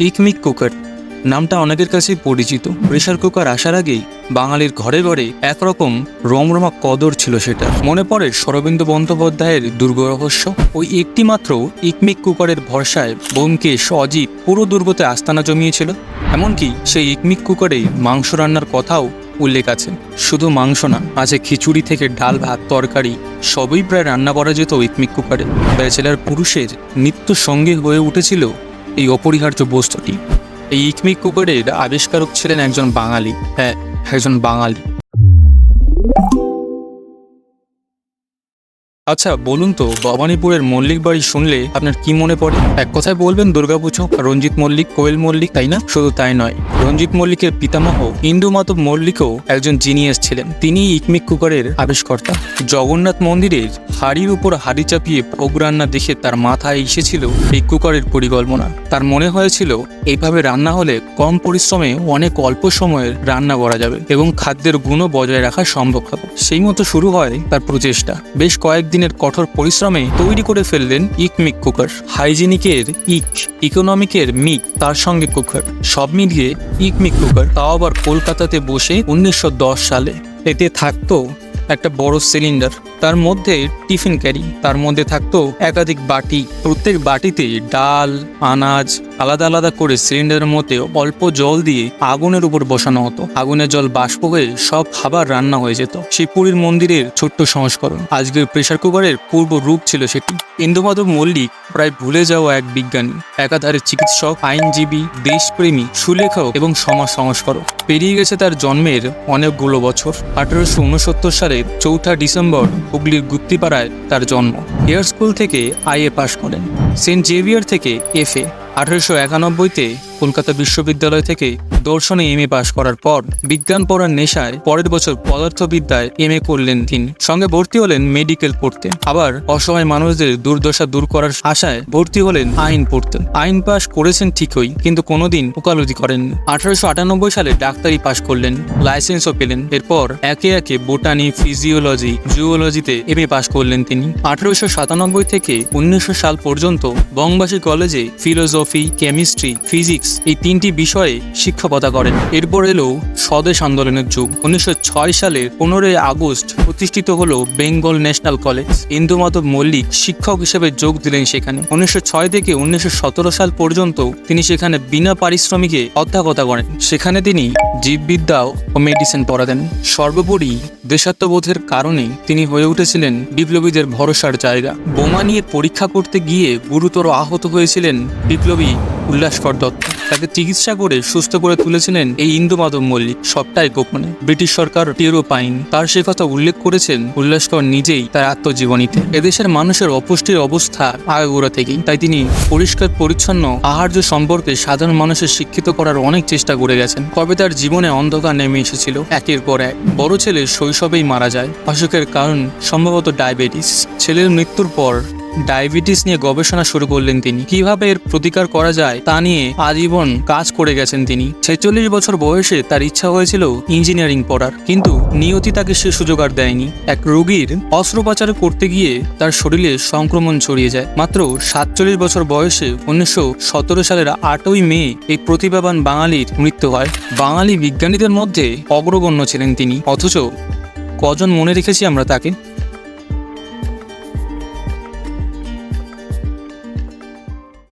Ecmic cooker. নামটা অনেকের কাছেই পরিচিত। প্রেশার কুকার আসার আগেই বাঙালির ঘরে ঘরে একরকম রমরমা কদর ছিল সেটা। মনে পড়ে শরবিন্দু বন্দ্যোপাধ্যায়ের দুর্গ রহস্য? ওই একটি মাত্র ইকমিক কুকারের ভরসায় বোমকেশ অজিত পুরো দুর্গতে আস্তানা জমিয়েছিল। এমনকি সেই ইকমিক কুকারেই মাংস রান্নার কথাও উল্লেখ আছে। শুধু মাংস না, আছে খিচুড়ি থেকে ডাল, ভাত, তরকারি, সবই প্রায় রান্না করা যেত ইকমিক কুকারে। ব্যাচেলার পুরুষের নিত্য সঙ্গে হয়ে উঠেছিল এই অপরিহার্য বস্তুটি। এই ইকমিক কুকুরের আবিষ্কারক ছিলেন একজন বাঙালি। হ্যাঁ একজন বাঙালি। আচ্ছা বলুন তো, ভবানীপুরের মল্লিক বাড়ি শুনলে আপনার কি মনে পড়ে? এক কথায় বলবেন, দুর্গাপুজো রঞ্জিত মল্লিক, কোয়েল মল্লিক, তাই না? শুধু তাই নয়, রঞ্জিত মল্লিকের পিতামহ ইন্দু মাধব মল্লিকও একজন জিনিয়াস ছিলেন। তিনি ইকমিক কুকারের আবিষ্কর্তা। জগন্নাথ মন্দিরের হাড়ির উপর হাড়ি চাপিয়ে ভোগ রান্না দেখে তার মাথায় এসেছিল এই কুকারের পরিকল্পনা। তার মনে হয়েছিল, এইভাবে রান্না হলে কম পরিশ্রমে অনেক অল্প সময়ের রান্না করা যাবে এবং খাদ্যের গুণও বজায় রাখা সম্ভব হবে। সেই মতো শুরু হয় তার প্রচেষ্টা। বেশ কয়েকদিনের কঠোর পরিশ্রমে তৈরি করে ফেললেন ইকমিক কুকার। হাইজিনিকের ইক, ইকোনমিকের মিক, তার সঙ্গে কুকার। সব মিলিয়ে ইকমিক কুকার তাও আবার কলকাতাতে বসে উনিশশো দশ সালে। এতে থাকতো একটা বড় সিলিন্ডার, তার মধ্যে টিফিন ক্যারি, তার মধ্যে থাকতো একাধিক বাটি। প্রত্যেক বাটিতে ডাল, আনাজ আলাদা আলাদা করে সিলিন্ডারের মধ্যে অল্প জল দিয়ে আগুনের উপর বসানো হতো। আগুনের জল বাষ্প হয়ে সব খাবার রান্না হয়ে যেত। শিবপুরীর মন্দিরের ছোট্ট সংস্করণ। আজকের প্রেসার কুকারের পূর্ব রূপ ছিল সেটি। ইন্দুমাধব মল্লিক প্রায় ভুলে যাওয়া এক বিজ্ঞানী, একাধারে চিকিৎসক, আইনজীবী, দেশপ্রেমী, সুলেখক এবং সমাজ সংস্করক। পেরিয়ে গেছে তার জন্মের অনেকগুলো বছর। আঠারোশো উনসত্তর সালের চৌঠা ডিসেম্বর হুগলির গুপ্তিপাড়ায় তার জন্ম। হেয়ার স্কুল থেকে আইএ পাশ করেন। সেন্ট জেভিয়ার থেকে এফএ। আঠারোশো একানব্বইতে কলকাতা বিশ্ববিদ্যালয় থেকে দর্শনে এম এ পাশ করার পর বিজ্ঞান পড়ার নেশায় পরের বছর পদার্থবিদ্যায় এম এ করলেন তিনি। সঙ্গে ভর্তি হলেন মেডিকেল পড়তে। আবার অসহায় মানুষদের দুর্দশা দূর করার আশায় ভর্তি হলেন আইন পড়তে। আইন পাশ করেছেন ঠিকই, কিন্তু কোনোদিন ওকালতি করেন আঠারোশো আটানব্বই সালে ডাক্তারি পাশ করলেন, লাইসেন্সও পেলেন। এরপর একে একে বোটানি, ফিজিওলজি, জুওলজিতে এম এ পাশ করলেন তিনি। আঠারোশো সাতানব্বই থেকে উনিশশো সাল পর্যন্ত বঙ্গবাসী কলেজে ফিলোসফি, কেমিস্ট্রি, ফিজিক্স এই তিনটি বিষয়ে শিক্ষকতা করেন। এরপর এলো স্বদেশ আন্দোলনের যুগ। উনিশশো ছয় সালে পনেরোই আগস্ট প্রতিষ্ঠিত হলো বেঙ্গল ন্যাশনাল কলেজ। ইন্দুমাধব মল্লিক শিক্ষক হিসেবে যোগ দিলেন সেখানে। উনিশশো ছয় থেকে উনিশশো সতেরো সাল পর্যন্ত তিনি সেখানে বিনা পারিশ্রমিকে অধ্যাপকতা করেন। সেখানে তিনি জীববিদ্যা ও মেডিসিন পড়াতেন। সর্বোপরি দেশাত্মবোধের কারণে তিনি হয়ে উঠেছিলেন বিপ্লবীদের ভরসার জায়গা। বোমা নিয়ে পরীক্ষা করতে গিয়ে গুরুতর আহত হয়েছিলেন বিপ্লবী উল্লাসকর দত্ত। তাকে চিকিৎসা করে সুস্থ করে তুলেছিলেন এই ইন্দু মাধব মল্লিক। সবটাই গোপনে। ব্রিটিশ সরকার টেরও পায়নি। তার সে কথা উল্লেখ করেছেন উল্লাসকর নিজেই তার আত্মজীবনীতে। এদেশের মানুষের অপুষ্টির অবস্থা আগাগোড়া থেকেই। তাই তিনি পরিষ্কার, পরিচ্ছন্ন, আহার্য সম্পর্কে সাধারণ মানুষের শিক্ষিত করার অনেক চেষ্টা করে গেছেন। কবে তার জীবনে অন্ধকার নেমে এসেছিল, একের পর এক। বড় ছেলে শৈশবেই মারা যায়। অসুখের কারণ সম্ভবত ডায়াবেটিস। ছেলের মৃত্যুর পর ডায়াবেটিস নিয়ে গবেষণা শুরু করলেন তিনি। কীভাবে এর প্রতিকার করা যায় তা নিয়ে আজীবন কাজ করে গেছেন তিনি। ছেচল্লিশ বছর বয়সে তার ইচ্ছা হয়েছিল ইঞ্জিনিয়ারিং পড়ার, কিন্তু নিয়তি তাকে সে সুযোগ আর দেয়নি। এক রোগীর অস্ত্রোপচার করতে গিয়ে তার শরীরে সংক্রমণ ছড়িয়ে যায়। মাত্র সাতচল্লিশ বছর বয়সে উনিশশো সতেরো সালের আটই মে এই প্রতিভাবান বাঙালির মৃত্যু হয়। বাঙালি বিজ্ঞানীদের মধ্যে অগ্রগণ্য ছিলেন তিনি। অথচ কজন মনে রেখেছি আমরা তাকে?